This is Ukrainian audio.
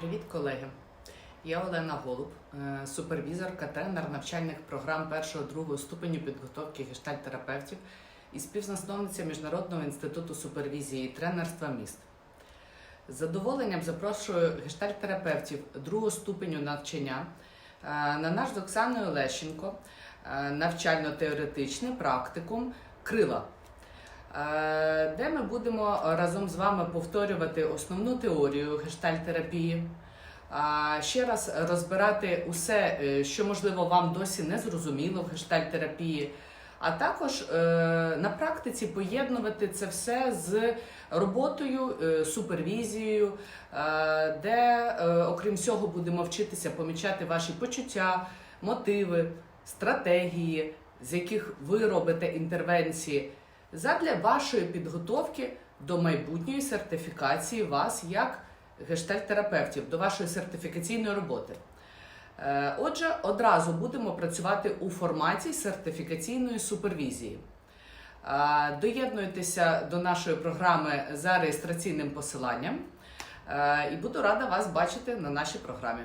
Привіт, колеги! Я Олена Голуб, е, супервізорка, тренер навчальних програм першого-другого ступеню підготовки гештальтерапевтів і співзасновниця Міжнародного інституту супервізії тренерства міст. З задоволенням запрошую гештальтерапевтів другого ступеню навчання е, на наш з Оксаною Лещенко е, навчально-теоретичний практикум Крила. Е, де ми будемо разом з вами повторювати основну теорію гештальтерапії, а, ще раз розбирати усе, е, що можливо вам досі не зрозуміло в гештальтерапії, а також е, на практиці поєднувати це все з роботою, е, супервізією, е, де, е, окрім всього, будемо вчитися помічати ваші почуття, мотиви, стратегії, з яких ви робите інтервенції задля вашої підготовки до майбутньої сертифікації вас як гештальтерапевтів, до вашої сертифікаційної роботи. Е, Отже, одразу будемо працювати у форматі сертифікаційної супервізії. Е, Доєднуйтеся до нашої програми за реєстраційним посиланням е, і буду рада вас бачити на нашій програмі.